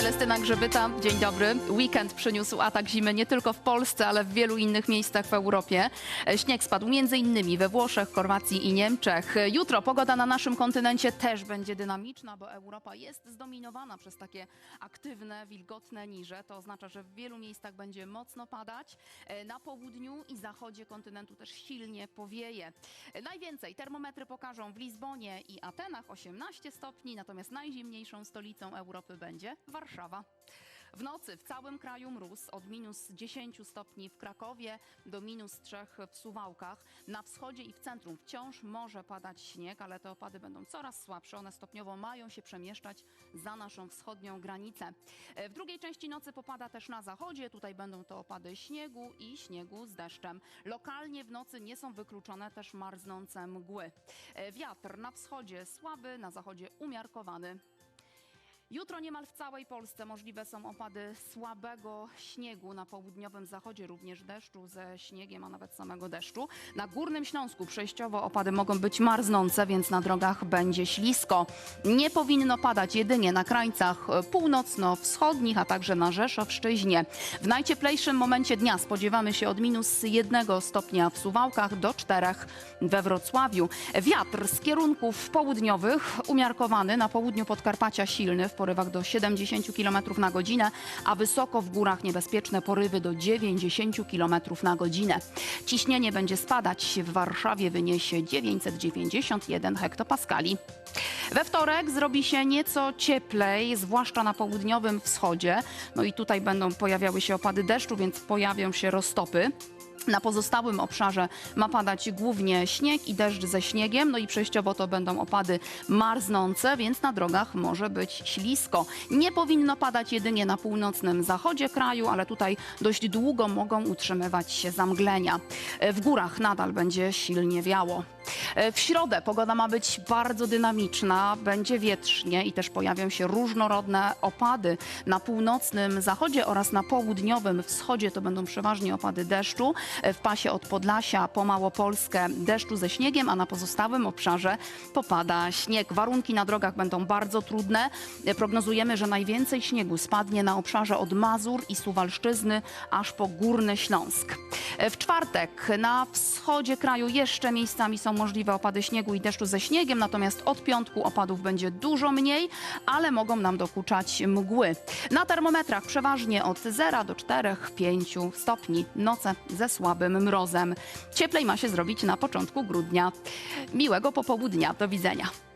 Celestyna Grzebyta, dzień dobry. Weekend przyniósł atak zimy nie tylko w Polsce, ale w wielu innych miejscach w Europie. E, Śnieg spadł innymi we Włoszech, Chorwacji i Niemczech. E, Jutro pogoda na naszym kontynencie też będzie dynamiczna, bo Europa jest zdominowana przez takie aktywne, wilgotne niże. To oznacza, że w wielu miejscach będzie mocno padać. E, Na południu i zachodzie kontynentu też silnie powieje. Najwięcej termometry pokażą w Lizbonie i Atenach 18 stopni, natomiast najzimniejszą stolicą Europy będzie Warszawa. W nocy w całym kraju mróz od minus 10 stopni w Krakowie do minus 3 w Suwałkach. Na wschodzie i w centrum wciąż może padać śnieg, ale te opady będą coraz słabsze. One stopniowo mają się przemieszczać za naszą wschodnią granicę. E, W drugiej części nocy popada też na zachodzie. Tutaj będą to opady śniegu i śniegu z deszczem. Lokalnie w nocy nie są wykluczone też marznące mgły. E, Wiatr na wschodzie słaby, na zachodzie umiarkowany. Jutro niemal w całej Polsce możliwe są opady słabego śniegu. Na południowym zachodzie również deszczu ze śniegiem, a nawet samego deszczu. Na Górnym Śląsku przejściowo opady mogą być marznące, więc na drogach będzie ślisko. Nie powinno padać jedynie na krańcach północno-wschodnich, a także na Rzeszowszczyźnie. W najcieplejszym momencie dnia spodziewamy się od minus jednego stopnia w Suwałkach do czterech we Wrocławiu. Wiatr z kierunków południowych umiarkowany, na południu Podkarpacia silny w porywach do 70 km na godzinę, a wysoko w górach niebezpieczne porywy do 90 km na godzinę. Ciśnienie będzie spadać, w Warszawie wyniesie 991 hektopaskali. We wtorek zrobi się nieco cieplej, zwłaszcza na południowym wschodzie. No i tutaj będą pojawiały się opady deszczu, więc pojawią się roztopy. Na pozostałym obszarze ma padać głównie śnieg i deszcz ze śniegiem, no i przejściowo to będą opady marznące, więc na drogach może być ślisko. Nie powinno padać jedynie na północnym zachodzie kraju, ale tutaj dość długo mogą utrzymywać się zamglenia. W górach nadal będzie silnie wiało. W środę pogoda ma być bardzo dynamiczna, będzie wietrznie i też pojawią się różnorodne opady. Na północnym zachodzie oraz na południowym wschodzie to będą przeważnie opady deszczu. W pasie od Podlasia po Małopolskę deszczu ze śniegiem, a na pozostałym obszarze popada śnieg. Warunki na drogach będą bardzo trudne. Prognozujemy, że najwięcej śniegu spadnie na obszarze od Mazur i Suwalszczyzny aż po Górny Śląsk. W czwartek na wschodzie kraju jeszcze miejscami są możliwe opady śniegu i deszczu ze śniegiem, natomiast od piątku opadów będzie dużo mniej, ale mogą nam dokuczać mgły. Na termometrach przeważnie od 0 do 4-5 stopni. Noce ze słabym mrozem. Cieplej ma się zrobić na początku grudnia. Miłego popołudnia. Do widzenia.